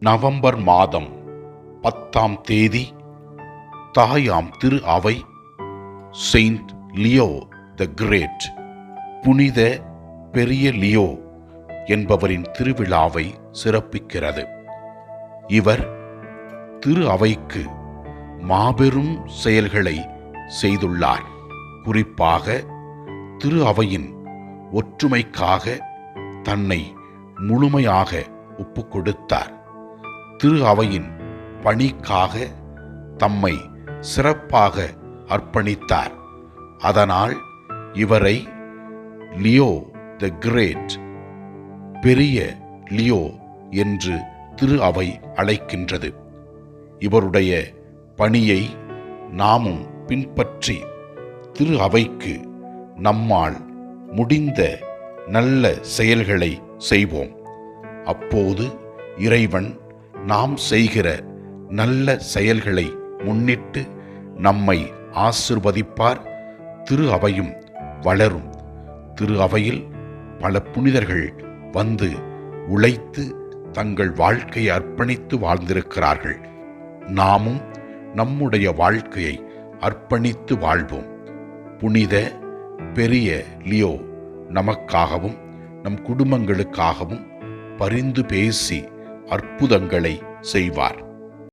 November மாதம் பத்தாம் தேதி தாயாம் திரு அவை செயின்ட் லியோ த கிரேட் புனித பெரிய லியோ என்பவரின் திருவிழாவை சிறப்பிக்கிறது. இவர் திரு அவைக்கு மாபெரும் செயல்களை செய்துள்ளார். குறிப்பாக திரு அவையின் ஒற்றுமைக்காக தன்னை முழுமையாக ஒப்புக்கொடுத்தார். திரு அவையின் பணிக்காக தம்மை சிறப்பாக அர்ப்பணித்தார். அதனால் இவரை லியோ த கிரேட் பெரிய லியோ என்று திரு அவை அழைக்கின்றது. இவருடைய பணியை நாமும் பின்பற்றி திரு அவைக்கு நம்மால் முடிந்த நல்ல செயல்களை செய்வோம். அப்போது இறைவன் நாம் செய்கிற நல்ல செயல்களை முன்னிட்டு நம்மை ஆசிர்வதிப்பார். திரு அவையும் வளரும். திரு அவையில் பல புனிதர்கள் வந்து உழைத்து தங்கள் வாழ்க்கையை அர்ப்பணித்து வாழ்ந்திருக்கிறார்கள். நாமும் நம்முடைய வாழ்க்கையை அர்ப்பணித்து வாழ்வோம். புனித பெரிய லியோ நமக்காகவும் நம் குடும்பங்களுக்காகவும் பரிந்து பேசி அற்புதங்களை செய்வார்.